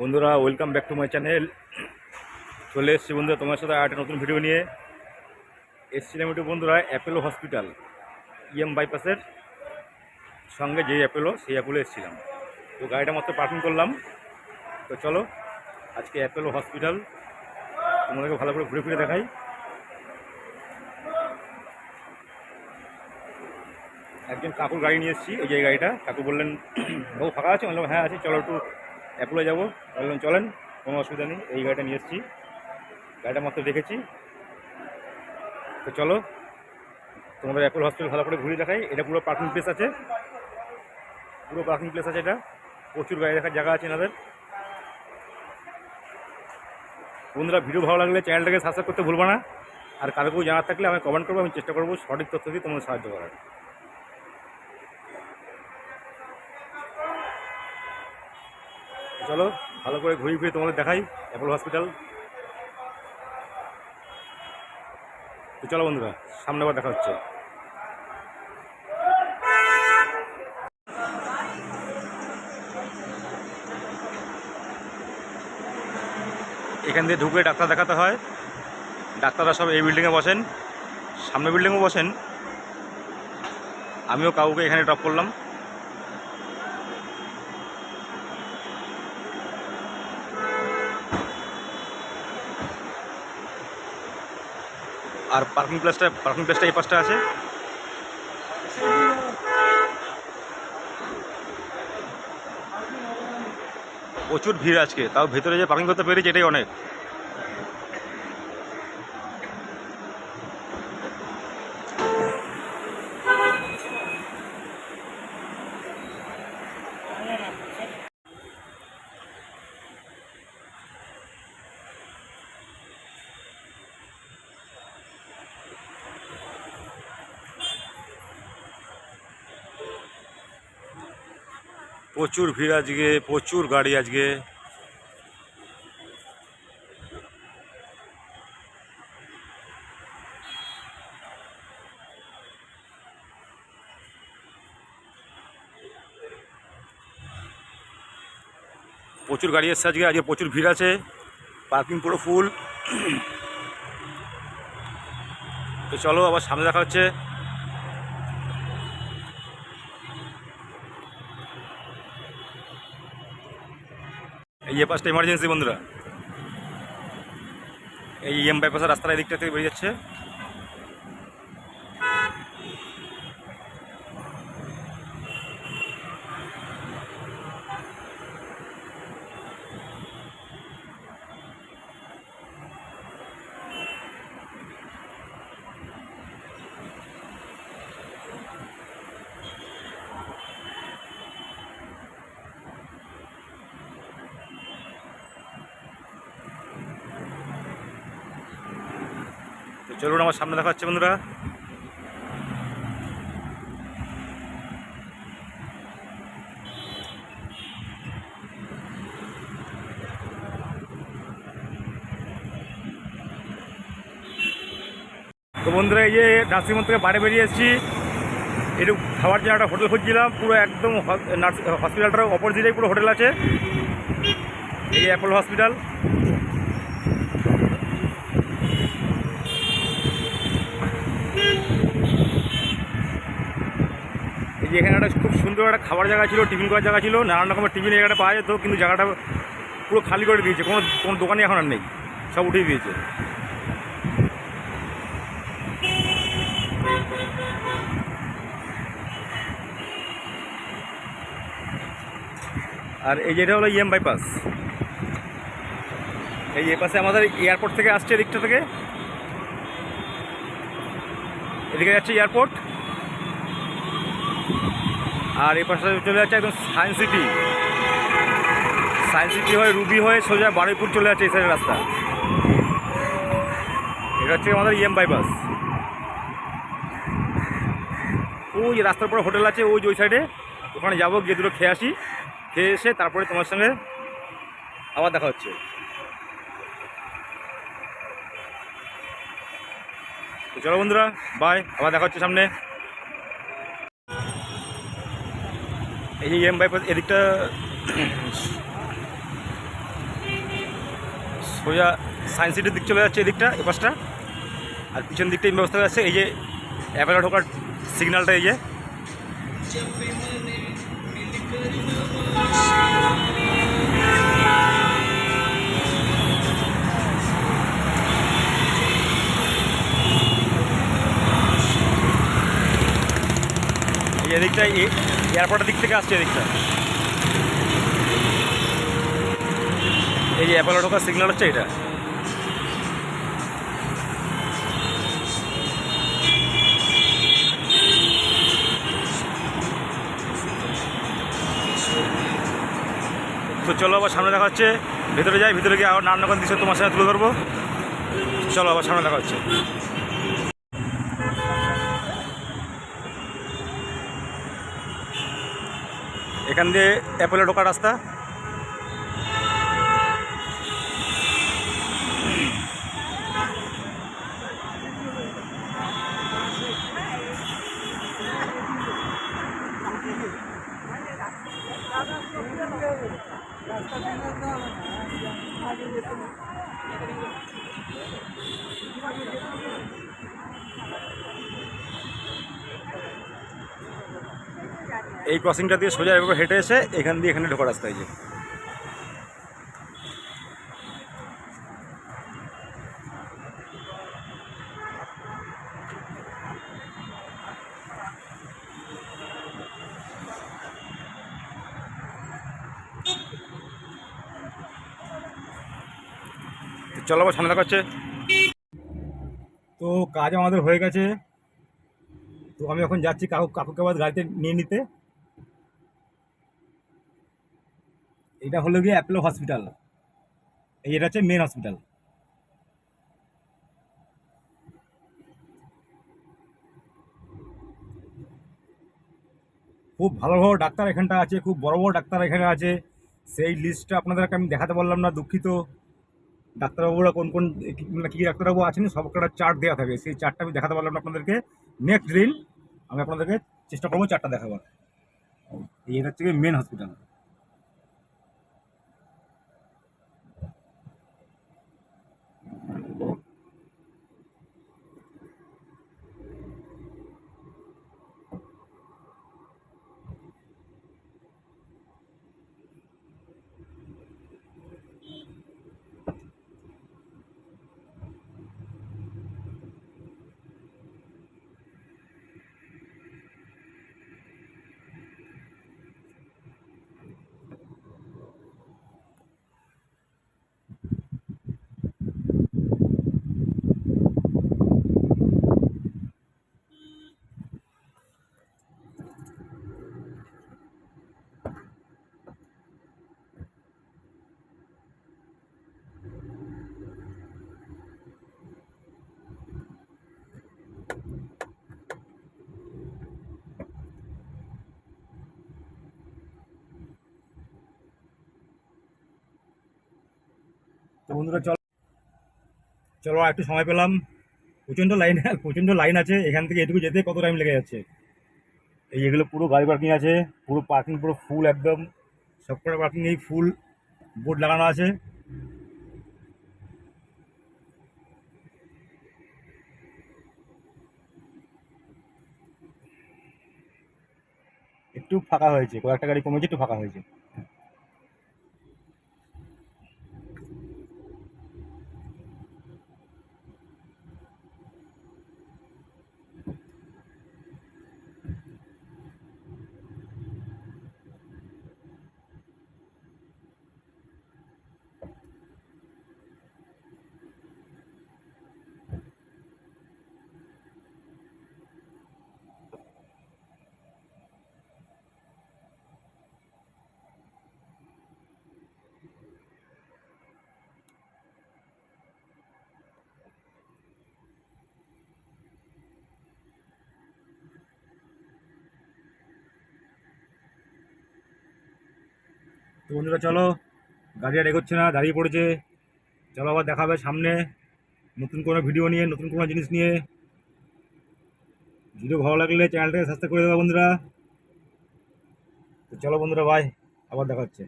বন্ধুরা welcome back to my channel চলে এসছি বন্ধুরা তোমার সাথে একটা নতুন ভিডিও নিয়ে। এসেছিলাম একটু বন্ধুরা অ্যাপেলো হসপিটাল ইএম বাইপাসের সঙ্গে যেই অ্যাপেলো সেই অ্যাপেলো এসেছিলাম। তো গাড়িটা মাত্র পার্কিং করলাম। তো চলো, আজকে অ্যাপেলো হসপিটাল তোমাদেরকে ভালো করে ঘুরে ফিরে দেখাই। একজন কাকুর গাড়ি নিয়ে এসেছি, এই যে গাড়িটা। কাকু বললেন, বাবু ফাঁকা আছে? বললাম হ্যাঁ আছে। চলো একটু অ্যাপোলো যাব। বললাম চলেন, কোনো অসুবিধা নেই। এই গাড়িটা নিয়ে এসেছি। গাড়িটা মাত্র দেখেছি। তো চলো, তোমাদের অ্যাপোলো হসপিটাল ভালো করে ঘুরে দেখাই। এটা পুরো পার্কিং প্লেস আছে। পুরো পার্কিং প্লেস আছে এটা। প্রচুর গাড়ি দেখার জায়গা আছে এনাদের। বন্ধুরা, ভিডিও ভালো লাগলে চ্যানেলটাকে সাবস্ক্রাইব করতে ভুলবো না। আর কারও কেউ জানার থাকলে আমি কমেন্ট করব, আমি চেষ্টা করব সঠিক তথ্য দিয়ে তোমাদের সাহায্য করার। চলো, ভালো করে ঘুরিয়ে ফিরে তোমাদের দেখাই, অ্যাপোলো হসপিটাল। তো চলো বন্ধুরা, সামনে আবার দেখা হচ্ছে। এখান দিয়ে ঢুকে ডাক্তার দেখাতে হয়। ডাক্তাররা সব এই বিল্ডিংয়ে বসেন। সামনে বিল্ডিংও বসেন। আমিও কাউকে এখানে ড্রপ করলাম। আর পার্কিং প্লেসটা পার্কিং প্লেসটা এই পাশটা আছে। প্রচুর ভিড় আজকে, তাও ভেতরে যে পার্কিং করতে পেরেছি এটাই অনেক। প্রচুর ভিড় আজকে, প্রচুর গাড়ি আজকে। প্রচুর গাড়ি এসছে আজকে আজকে প্রচুর ভিড় আছে। পার্কিং পুরো ফুল। তো চলো আবার সামনে দেখা হচ্ছে। এ পাশটা ইমার্জেন্সি বন্ধুরা। এই এম বাইপাসের রাস্তার এদিকটাতে বেরিয়ে যাচ্ছে। চলুন আমার সামনে দেখা হচ্ছে, বন্ধুরা। তো বন্ধুরা, এই যে নার্সিংহোম থেকে বাইরে বেরিয়ে এসেছি। একটু খাবার জন্য একটা হোটেল খুঁজছিলাম, পুরো একদম হসপিটালটার অপোজিটেই পুরো হোটেল আছে। এই অ্যাপোলো হসপিটাল। যে এখানে একটা খুব সুন্দর একটা খাবার জায়গা ছিল, টিফিন করার জায়গা ছিল, নানান রকমের টিফিন জায়গাটা পাওয়া যেত, কিন্তু জায়গাটা পুরো খালি করে দিয়েছে, কোনো কোনো দোকানে এখন আর নেই, সব উঠিয়ে দিয়েছে। আর এই যেটা হলো ইএম বাইপাস এই এ পাশে আমাদের এয়ারপোর্ট থেকে আসছে এদিকটা থেকে। এদিকে যাচ্ছে এয়ারপোর্ট আর এই পাশে চলে যাচ্ছে একদম সায়েন্স সিটি সায়েন্স সিটি হয়ে রুবি হয়ে সোজা বারুইপুর চলে যাচ্ছে এই সাইডের রাস্তা। এটা হচ্ছে আমাদের ইএম বাইপাস ওই রাস্তার পরে হোটেল আছে, ওই ওই সাইডে ওখানে যাব, গিয়ে দুটো খেয়ে আসি। খেয়ে এসে তারপরে তোমার সঙ্গে আবার দেখা হচ্ছে। চলো বন্ধুরা বাই আবার দেখা হচ্ছে সামনে। এই যে এম বাইপাস এদিকটা সোজা সায়েন্স সিটির দিক চলে যাচ্ছে এদিকটা, এ পাশটা। আর পিছন দিকটা এই ব্যবস্থা যাচ্ছে এই যে অ্যাপেলা ঢোকার সিগন্যালটা এই যে। এদিকটা এয়ারপোর্টের দিক থেকে আসছে এদিকটা এই যে অ্যাপেলা ঢোকার সিগন্যাল হচ্ছে এটা। তো চলো আবার সামনে দেখা হচ্ছে। ভেতরে যাই, ভেতরে গিয়ে আবার নানান দৃশ্য তোমার সাথে তুলে ধরবো। চলো আবার সামনে দেখা হচ্ছে। এখান দিয়ে অ্যাপেলে ঢোকার রাস্তা। এই ক্রসিংটা দিয়ে সোজা এভাবে হেঁটে এসে এখান দিয়ে এখানে ঢোকার রাস্তা যে। চলো আবার দেখা হচ্ছে। তো কাজ আমাদের হয়ে গেছে। তো আমি এখন যাচ্ছি কাকু কাকুকে আবার গাড়িতে নিয়ে নিতে। এটা হলো গিয়ে অ্যাপেলো হসপিটাল। এই এটা হচ্ছে মেন হসপিটাল খুব ভালো ভালো ডাক্তার এখানটা আছে, খুব বড় বড় ডাক্তার এখানে আছে। সেই লিস্টটা আপনাদেরকে আমি দেখাতে পারলাম না, দুঃখিত। ডাক্তারবাবুরা কোন কোন মানে কী ডাক্তারবাবু আছেন, সব একটা চার্ট দেওয়া থাকে। সেই চার্টটা আমি দেখাতে পারলাম না আপনাদেরকে। নেক্সট দিন আমি আপনাদেরকে চেষ্টা করব চারটা দেখাবার। এই হচ্ছে মেন হসপিটাল তো বন্ধুরা, চল। চলো একটু সময় পেলাম। প্রচণ্ড লাইন প্রচণ্ড লাইন আছে। এখান থেকে এটুকু যেতে কত টাইম লেগে যাচ্ছে? এই এগুলো পুরো গাড়ি পার্কিং আছে। পুরো পার্কিং পুরো ফুল একদম। সবকটা পার্কিং এই ফুল বোর্ড লাগানো আছে। একটু ফাঁকা হয়েছে। কয়েকটা গাড়ি কমেছে, একটু ফাঁকা হয়েছে। তো বন্ধুরা চলো গাড়ি আর এগোচ্ছে না, দাঁড়িয়ে পড়েছে। চলো আবার দেখাবে সামনে, নতুন কোনো ভিডিও নিয়ে, নতুন কোনো জিনিস নিয়ে। ভিডিও ভালো লাগলে চ্যানেলটাকে সাবস্ক্রাইব করে দেবে বন্ধুরা। তো চলো বন্ধুরা ভাই আবার দেখা হচ্ছে।